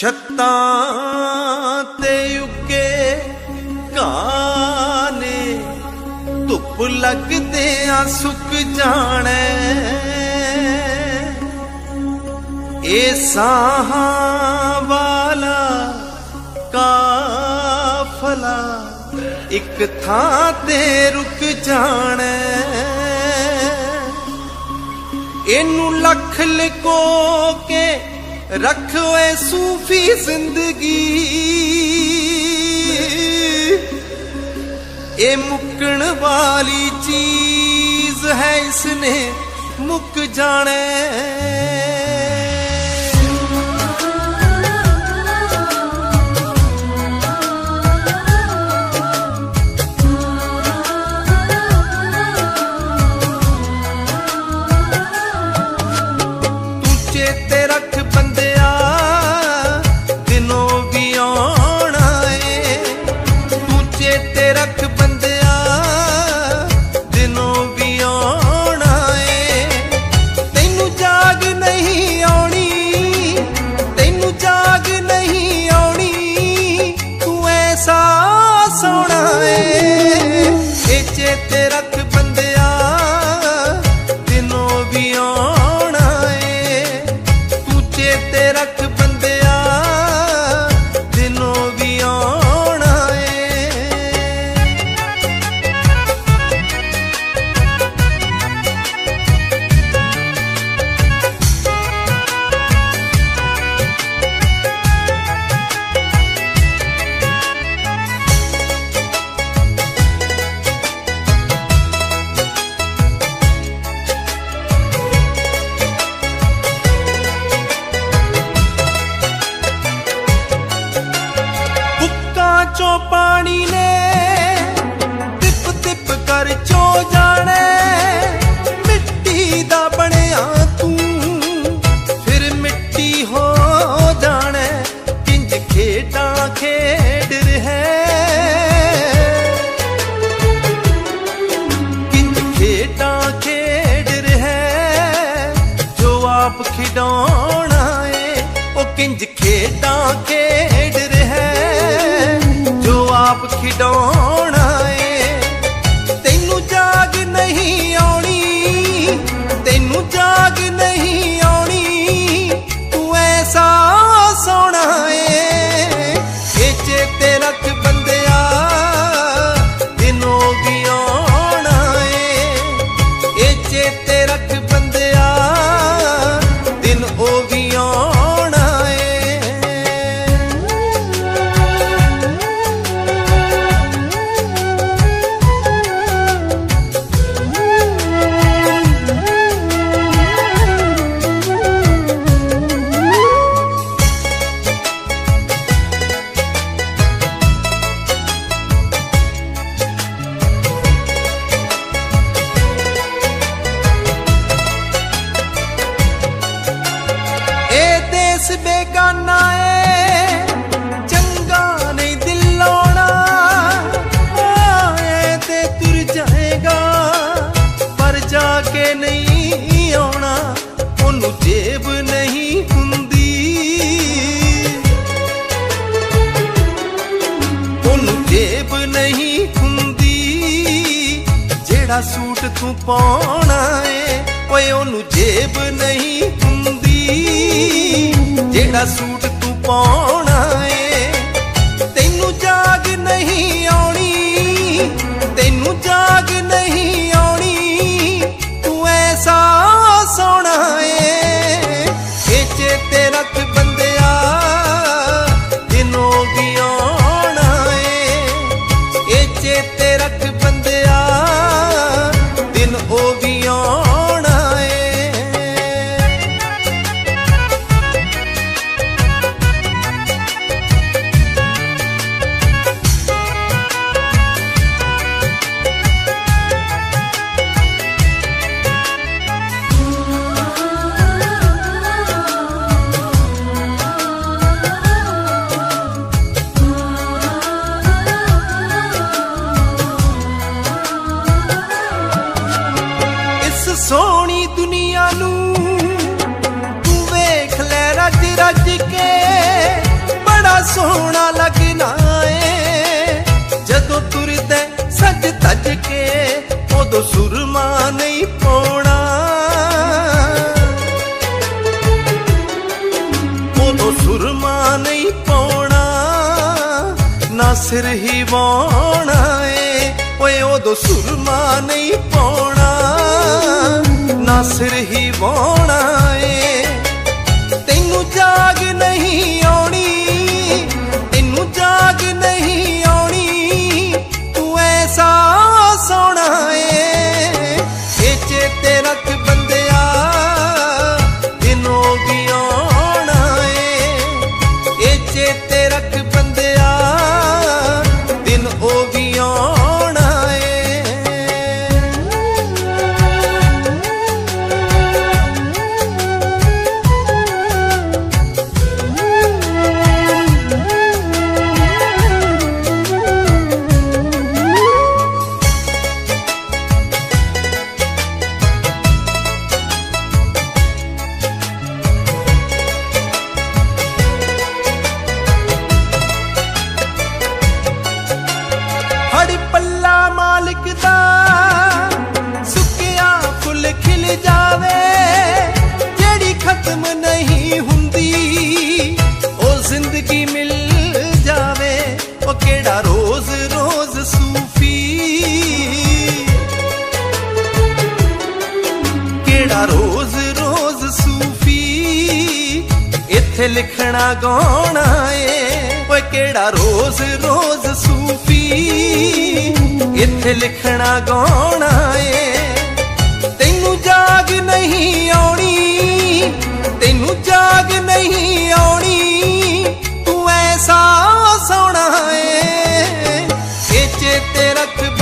ਛੱਤਾਂ ਤੇ ਉੱਗੇ ਕਾਨੇ ਧੁੱਪ ਲੱਗਦੇ ਆ ਸੁੱਕ ਜਾਣੇ। ਇਹ ਸਾਹਾਂ ਵਾਲਾ ਕਾਫਲਾ ਇੱਕ ਥਾਂ ਤੇ ਰੁਕ ਜਾਣਾ। ਇਹਨੂੰ ਲੱਖ ਲਕੋ ਕੇ ਰੱਖੋ ਸੂਫੀ ਜ਼ਿੰਦਗੀ। ਇਹ ਮੁੱਕਣ ਵਾਲੀ ਚੀਜ਼ ਹੈ ਇਸਨੇ ਮੁੱਕ ਜਾਣਾ। ਚੇਤੇ ਰੱਖ ਚੋਂ ਪਾਣੀ ਨੇ ਟਿਪ ਟਿਪ ਕਰ ਚੋ ਜਾਣੇ, ਮਿੱਟੀ ਦਾ ਬਣਿਆ ਤੂੰ। ਫਿਰ ਮਿੱਟੀ ਹੋ ਜਾਣੇ, ਕਿੰਜ ਖੇਡਾਂ ਖੇਡ ਰਿਹਾ। ਕਿੰਜ ਖੇਡਾਂ ਖੇਡ ਰਿਹਾ, ਜੋ ਆਪ ਖਿਡਾਉਣਾ ਏ ਉਹ ਕਿੰਜ ਖੇਡਾਂ ਖੇਡ ਆਪ ਖਿਡਾਉਣਾ ਜਿਹੜਾ ਸੂਟ ਤੂੰ ਪਾਉਣਾ ਏ? ਓਏ, ਉਹਨੂੰ ਜੇਬ ਨਹੀਂ ਹੁੰਦੀ। ਜਿਹੜਾ ਸੂਟ ਤੂੰ ਪਾਉਣਾ ਏ? ਤੈਨੂੰ ਜਾਗ ਨਹੀਂ ਆਉਣੀ। ਤੈਨੂੰ ਜਾਗ ਨਹੀਂ ਆਉਣੀ। ਤੂੰ ਐਸਾ ਸੋਹਣਾ ਏ। ਇਹ ਚੇਤੇ ਰੱਖ ਬੰਦਿਆ, ਦਿਨੋਂ ਵੀ ਆਉਣਾ ਏ। ਇਹ ਚੇਤੇ ਰੱਖ ਸੱਜ ਕੇ ਉਦੋਂ ਸੁਰਮਾ ਨਹੀਂ ਪਾਉਣਾ। ਉਦੋਂ ਸੁਰਮਾ ਨਹੀਂ ਪਾਉਣਾ, ਨਾ ਸਿਰ ਹੀ ਵਾਉਣਾ ਏ। ਓਏ ਉਦੋਂ ਸੁਰਮਾ ਨਹੀਂ ਪਾਉਣਾ, ਨਾ ਸਿਰ ਹੀ ਵਾਉਣਾ ਏ। ਤੈਨੂੰ ਜਾਗ ਨਹੀਂ ਫੁੱਲ ਜਾਵੇ, ਜਿਹੜੀ ਖਤਮ ਨਹੀਂ ਹੁੰਦੀ, ਉਹ ਜ਼ਿੰਦਗੀ ਮਿਲ ਜਾਵੇ। ਉਹ ਕਿਹੜਾ ਰੋਜ਼ ਰੋਜ਼ ਸੂਫੀ? ਕਿਹੜਾ ਰੋਜ਼ ਰੋਜ਼ ਸੂਫੀ? ਇੱਥੇ ਲਿਖਣਾ ਗਾਉਣਾ ਏ ਓਏ ਕਿਹੜਾ ਰੋਜ਼ ਰੋਜ਼ ਸੂਫੀ? ਇੱਥੇ ਲਿਖਣਾ ਗਾਉਣਾ ਏ ਨਹੀਂ ਆਉਣੀ। ਤੈਨੂੰ ਜਾਗ ਨਹੀਂ ਆਉਣੀ। ਤੂੰ ਐਸਾ ਸੋਹਣਾ ਏ ਇਹ ਚੇਤੇ ਰੱਖ